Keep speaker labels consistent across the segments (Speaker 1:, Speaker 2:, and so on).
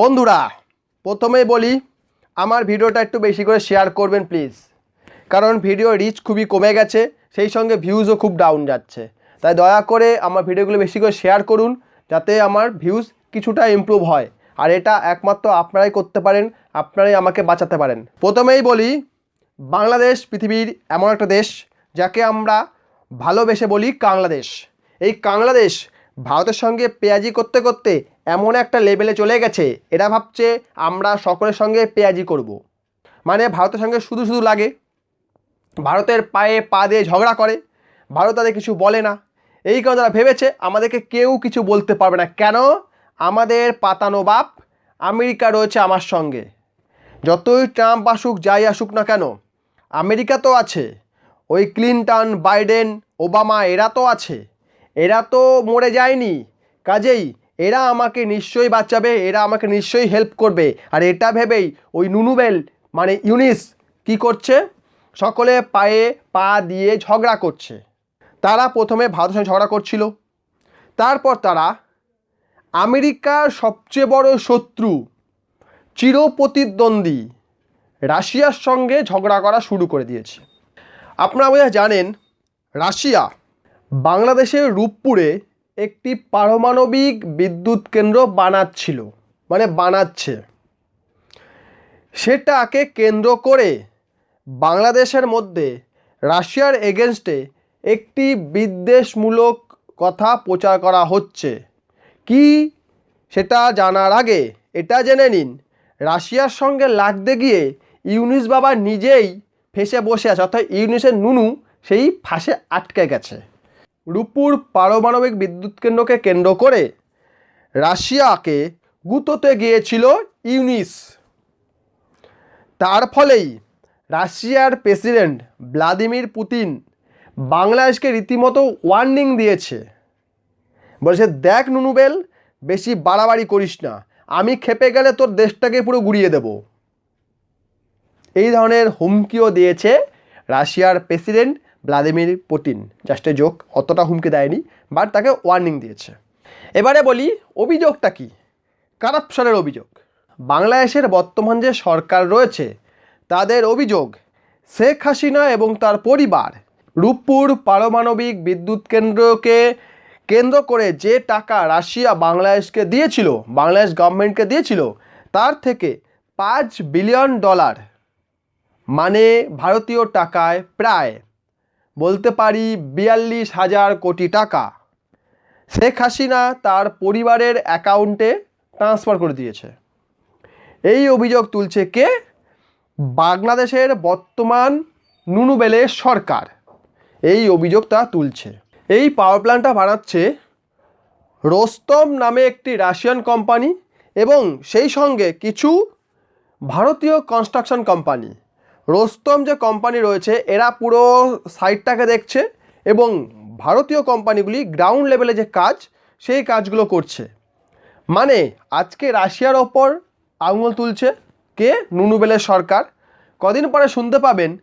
Speaker 1: বন্ধুরা, প্রথমেই বলি, আমার ভিডিওটা একটু বেশি করে শেয়ার করবেন প্লিজ কারণ ভিডিও রিচ খুবই কমে গেছে, সেই সঙ্গে ভিউজও খুব ডাউন যাচ্ছে। তাই দয়া করে আমার ভিডিওগুলো বেশি করে শেয়ার করুন, যাতে আমার ভিউজ কিছুটা ইমপ্রুভ হয়। আর এটা একমাত্র আপনারাই করতে পারেন, আপনারাই আমাকে বাঁচাতে পারেন। প্রথমেই বলি, বাংলাদেশ পৃথিবীর এমন একটা দেশ, যাকে আমরা ভালোবেসে বলি কাংলাদেশ। এই কাংলাদেশ ভারতের সঙ্গে পেঁয়াজি করতে করতে এমন একটা লেভেলে চলে গেছে, এরা ভাবছে আমরা সকলের সঙ্গে পেঁয়াজি করব। মানে ভারতের সঙ্গে শুধু শুধু লাগে। ভারতের পায়ে পা দিয়ে ঝগড়া করে, ভারত তাদের কিছু বলে না। এই কারণে তারা ভেবেছে, আমাদেরকে কেউ কিছু বলতে পারবে না। কেন? আমাদের পাতানো বাপ আমেরিকা রয়েছে আমার সঙ্গে। যতই ট্রাম্প আসুক, যাই আসুক না কেন, আমেরিকা তো আছে। ওই ক্লিনটন, বাইডেন, ওবামা, এরা তো আছে। এরা তো মরে যায়নি। কাজেই এরা আমাকে নিশ্চয়ই বাঁচাবে, এরা আমাকে নিশ্চয়ই হেল্প করবে। আর এটা ভেবেই ওই নুনুবেল মানে ইউনিস, কি করছে? সকলে পায়ে পা দিয়ে ঝগড়া করছে। তারা প্রথমে ভারতের সঙ্গে ঝগড়া করছিল। তারপর তারা আমেরিকার সবচেয়ে বড় শত্রু, চিরপ্রতিদ্বন্দ্বী, রাশিয়ার সঙ্গে ঝগড়া করা শুরু করে দিয়েছে। আপনারা বোধহয় জানেন, রাশিয়া বাংলাদেশের রূপপুরে একটি পারমাণবিক বিদ্যুৎ কেন্দ্র বানাচ্ছিল মানে বানাচ্ছে। সেটাকে কেন্দ্র করে বাংলাদেশের মধ্যে রাশিয়ার এগেনস্টে একটি বিদ্বেষমূলক কথা প্রচার করা হচ্ছে। কি? সেটা জানার আগে এটা জেনে নিন। রাশিয়ার সঙ্গে লাগতে গিয়ে ইউনিস বাবা নিজেই ফেসে বসে আছে, অর্থাৎ ইউনিসের নুনু সেই ফাঁসে আটকে গেছে। রূপুর পারমাণবিক বিদ্যুৎ কেন্দ্রকে কেন্দ্র করে রাশিয়াকে গুঁতোতে গিয়েছিল ইউনিস। তার ফলেই রাশিয়ার প্রেসিডেন্ট ভ্লাদিমির পুতিন বাংলাদেশকে রীতিমতো ওয়ার্নিং দিয়েছে। বলেছে, দেখ নুনুবেল, বেশি বাড়াবাড়ি করিস না। আমি খেপে গেলে তোর দেশটাকে পুরো গুড়িয়ে দেব। এই ধরনের হুমকিও দিয়েছে রাশিয়ার president Vladimir Putin just a joke অতটা হুমকি দেয়নি বাট তাকে ওয়ার্নিং দিয়েছে। এবারে বলি, অভিযোগটা কি? কারাপশনের অভিযোগ। বাংলাদেশের বর্তমান যে সরকার রয়েছে, তাদের অভিযোগ, শেখ হাসিনা এবং তার পরিবার রূপপুর পারমাণবিক বিদ্যুৎ কেন্দ্রকে কেন্দ্র করে যে টাকা রাশিয়া বাংলাদেশকে দিয়েছিল, বাংলাদেশ গভর্নমেন্টকে দিয়েছিল, তার থেকে পাঁচ বিলিয়ন ডলার মানে ভারতীয় টাকায় প্রায় বলতে পারি বিয়াল্লিশ হাজার কোটি টাকা। শেখ হাসিনা তার পরিবারের অ্যাকাউন্টে ট্রান্সফার করে দিয়েছে। এই অভিযোগ তুলছে কে? বাংলাদেশের বর্তমান নুনুবেলের সরকার। এই অভিযোগটা তুলছে। এই পাওয়ার প্ল্যান্টটা বানাচ্ছে রোস্তম নামে একটি রাশিয়ান কোম্পানি এবং সেই সঙ্গে কিছু ভারতীয় কনস্ট্রাকশন কোম্পানি রোস্তম যে কোম্পানি রয়েছে, এরা পুরো সাইটটাকে দেখছে এবং ভারতীয় কোম্পানিগুলি গ্রাউন্ড লেভেলে যে কাজ, সেই কাজগুলো করছে। মানে আজকে রাশিয়ার ওপর আঙুল তুলছে কে? নুনুবেলের সরকার। কদিন পরে শুনতে পাবেন,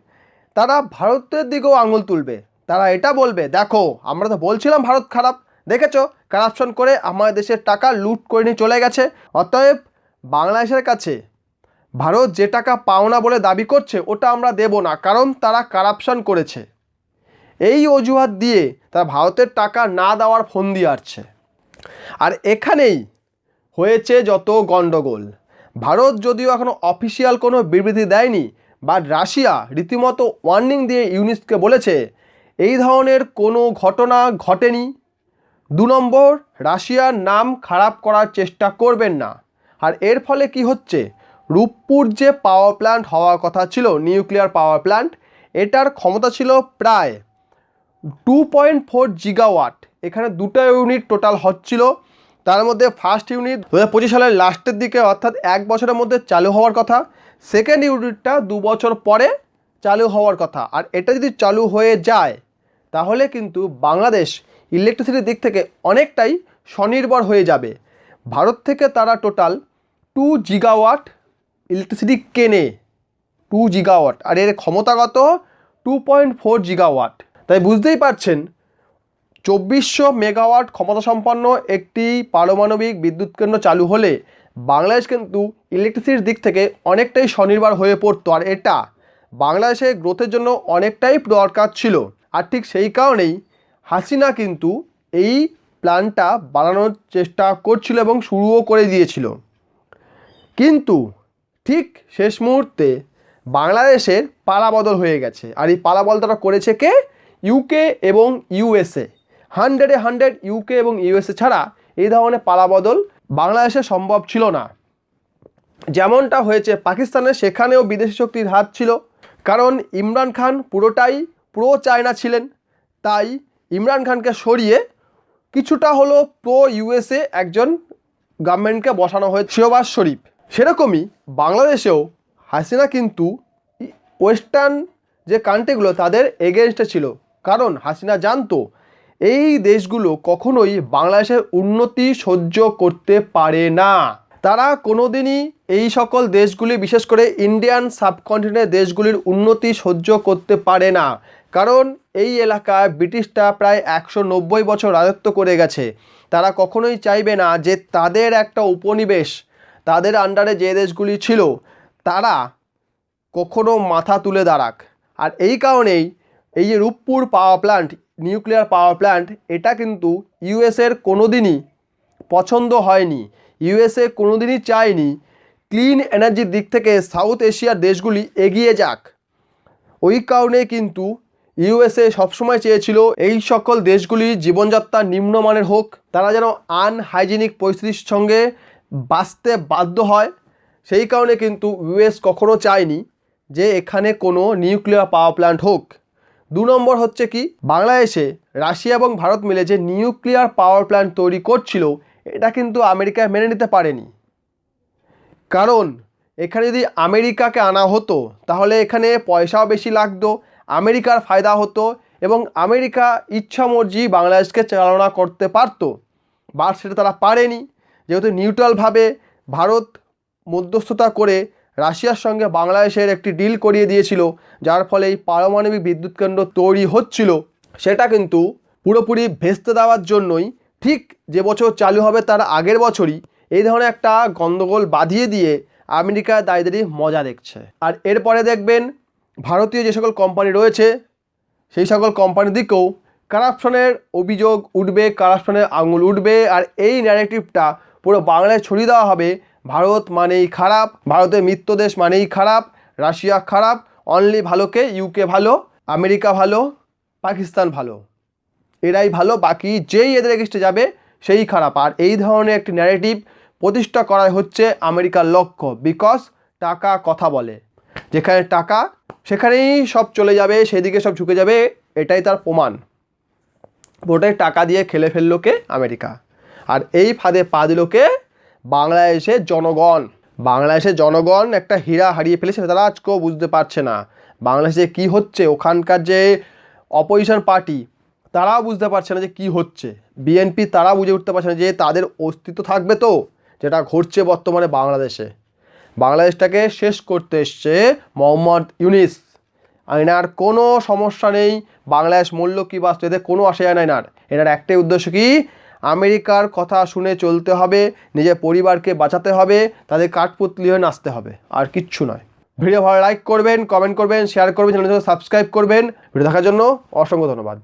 Speaker 1: তারা ভারতের দিকেও আঙুল তুলবে। তারা এটা বলবে, দেখো, আমরা তো বলছিলাম ভারত খারাপ। দেখেছ? কারাপশন করে আমাদের দেশের টাকা লুট করে নিয়ে চলে গেছে। অতএব বাংলাদেশের কাছে ভারত যে টাকা পাওনা বলে দাবি করছে, ওটা আমরা দেব না, কারণ তারা কারাপশন করেছে। এই অজুহাত দিয়ে তারা ভারতের টাকা না দেওয়ার ফোন দিয়ে আসছে আর এখানেই হয়েছে যত গণ্ডগোল ভারত যদিও এখনও অফিসিয়াল কোনো বিবৃতি দেয়নি বা রাশিয়া রীতিমতো ওয়ার্নিং দিয়ে ইউনিসকে বলেছে, এই ধরনের কোনো ঘটনা ঘটেনি। দু নম্বর, রাশিয়ার নাম খারাপ করার চেষ্টা করবেন না। আর এর ফলে কি হচ্ছে? রূপপুর যে পাওয়ার প্ল্যান্ট হওয়ার কথা ছিল নিউক্লিয়ার পাওয়ার প্ল্যান্ট এটার ক্ষমতা ছিল প্রায় টু পয়েন্ট ফোর জিগাওয়াট এখানে দুটো ইউনিট টোটাল হচ্ছিল। তার মধ্যে ফার্স্ট ইউনিট দু হাজার পঁচিশ সালের লাস্টের দিকে, অর্থাৎ এক বছরের মধ্যে চালু হওয়ার কথা। সেকেন্ড ইউনিটটা দু বছর পরে চালু হওয়ার কথা। আর এটা যদি চালু হয়ে যায়, তাহলে কিন্তু বাংলাদেশ ইলেকট্রিসিটির দিক থেকে অনেকটাই স্বনির্ভর হয়ে যাবে। ভারত থেকে তারা টোটাল টু জিগাওয়াট ইলেকট্রিসিটি কেনে? টু জিগাওয়াট আর এর ক্ষমতাগত টু পয়েন্ট ফোর জিগাওয়াট তাই বুঝতেই পারছেন, চব্বিশশো মেগাওয়াট ক্ষমতা সম্পন্ন একটি পারমাণবিক বিদ্যুৎ কেন্দ্র চালু হলে বাংলাদেশ কিন্তু ইলেকট্রিসিটির দিক থেকে অনেকটাই স্বনির্ভর হয়ে পড়তো। আর এটা বাংলাদেশের গ্রোথের জন্য অনেকটাই দরকার ছিল। আর ঠিক সেই কারণেই হাসিনা কিন্তু এই প্ল্যানটা বানানোর চেষ্টা করছিল এবং শুরুও করে দিয়েছিল। কিন্তু ঠিক শেষ মুহূর্তে বাংলাদেশের পালাবদল হয়ে গেছে। আর এই পালাবদলটা করেছে কে? ইউকে এবং ইউএসএ হান্ড্রেডে হান্ড্রেড ইউকে এবং ইউএসএ ছাড়া এই ধরনের পালাবদল বাংলাদেশে সম্ভব ছিল না। যেমনটা হয়েছে পাকিস্তানে সেখানেও বিদেশি শক্তির হাত ছিল। কারণ ইমরান খান পুরোটাই প্রো চায়না ছিলেন। তাই ইমরান খানকে সরিয়ে কিছুটা হলো প্রো ইউএসএ একজন গভর্নমেন্টকে বসানো হয়েছে। শিওবাজ শরীফ। সেরকমই বাংলাদেশেও হাসিনা কিন্তু ওয়েস্টার্ন যে কান্ট্রিগুলো তাদের এগেনস্টে ছিল। কারণ হাসিনা জানতো এই দেশগুলো কখনোই বাংলাদেশের উন্নতি সহ্য করতে পারে না। তারা কোনোদিনই এই সকল দেশগুলি, বিশেষ করে ইন্ডিয়ান সাবকন্টিনেন্টের দেশগুলির উন্নতি সহ্য করতে পারে না। কারণ এই এলাকায় ব্রিটিশরা প্রায় একশো নব্বই বছর রাজত্ব করে গেছে। তারা কখনোই চাইবে না যে তাদের একটা উপনিবেশ তাদের আন্ডারে যে দেশগুলি ছিল, তারা কখনো মাথা তুলে দাঁড়াক। আর এই কারণেই এই যে Rooppur power plant nuclear power plant এটা কিন্তু ইউএসের কোনো দিনই পছন্দ হয়নি। ইউএসএ কোনো দিনই চায়নি ক্লিন এনার্জির দিক থেকে সাউথ এশিয়ার দেশগুলি এগিয়ে যাক। ওই কারণে কিন্তু ইউএসএ সবসময় চেয়েছিল এই সকল দেশগুলি জীবনযাত্রা নিম্নমানের হোক, তারা যেন আনহাইজিনিক পরিস্থিতির সঙ্গে বাঁচতে বাধ্য হয়। সেই কারণে কিন্তু ইউএস কখনো চায়নি যে এখানে কোনো নিউক্লিয়ার পাওয়ার প্ল্যান্ট হোক। দু নম্বর হচ্ছে কি, বাংলাদেশে রাশিয়া এবং ভারত মিলে যে নিউক্লিয়ার পাওয়ার প্ল্যান্ট তৈরি করছিল, এটা কিন্তু আমেরিকায় মেনে নিতে পারেনি। কারণ, এখানে যদি আমেরিকাকে আনা হতো, তাহলে এখানে পয়সাও বেশি লাগতো, আমেরিকার ফায়দা হতো এবং আমেরিকা ইচ্ছা মর্জি বাংলাদেশকে চালনা করতে পারতো। বা সেটা তারা পারেনি। যেহেতু নিউট্রালভাবে ভারত মধ্যস্থতা করে রাশিয়ার সঙ্গে বাংলাদেশের একটি ডিল করিয়ে দিয়েছিল, যার ফলে এই পারমাণবিক বিদ্যুৎ কেন্দ্র তৈরি হচ্ছিল, সেটা কিন্তু পুরোপুরি ভেস্তে দেওয়ার জন্যই। ঠিক যে বছর চালু হবে তার আগের বছরই এই ধরনের একটা গণ্ডগোল বাঁধিয়ে দিয়ে আমেরিকা দায়দারি মজা দেখছে। আর এরপরে দেখবেন ভারতীয় যে সকল কোম্পানি রয়েছে, সেই সকল কোম্পানির দিকেও কারাপশনের অভিযোগ উঠবে কারাপশনের আঙুল উঠবে, আর এই ন্যারেটিভটা পুরো বাংলায় ছড়িয়ে দেওয়া হবে। ভারত মানেই খারাপ, ভারতের মিত্র দেশ মানেই খারাপ, রাশিয়া খারাপ অনলি ভালোকে ইউকে ভালো, আমেরিকা ভালো, পাকিস্তান ভালো। এরাই ভালো, বাকি যেই এদের এগেস্টে যাবে, সেই খারাপ। আর এই ধরনের একটি ন্যারেটিভ প্রতিষ্ঠা করা হচ্ছে আমেরিকার লক্ষ্য বিকজ টাকা কথা বলে। যেখানে টাকা, সেখানেই সব চলে যাবে, সেদিকে সব ঝুঁকে যাবে, এটাই তার প্রমাণ। ওটাই টাকা দিয়ে খেলে ফেলল কে আমেরিকা। আর এই ফাঁদে পা দিল কে? বাংলাদেশের জনগণ। বাংলাদেশের জনগণ একটা হীরা হারিয়ে ফেলেছে তারা আজকেও বুঝতে পারছে না। বাংলাদেশে কি হচ্ছে? ওখানকার যে অপোজিশন পার্টি তারাও বুঝতে পারছে না যে কি হচ্ছে। বিএনপি তারা বুঝে উঠতে পারছে না যে তাদের অস্তিত্ব থাকবে তো, যেটা ঘটছে বর্তমানে বাংলাদেশে। বাংলাদেশটাকে শেষ করতে এসছে মোহাম্মদ ইউনিস। এনার কোনো সমস্যা নেই। বাংলাদেশ মূল্য কী বাস্তু এদের কোনো আসে যায় না। এনার এনার একটাই উদ্দেশ্য কি? আমেরিকার কথা শুনে চলতে হবে, নিজের পরিবারকে বাঁচাতে হবে, তাদের কাঠপুতলি হয়ে নাচতে হবে, আর কিচ্ছু নয়। ভিডিও ভালো লাইক করবেন কমেন্ট করবেন শেয়ার করবেন চ্যানেল সাবস্ক্রাইব করবেন। ভিডিও দেখার জন্য অসংখ্য ধন্যবাদ।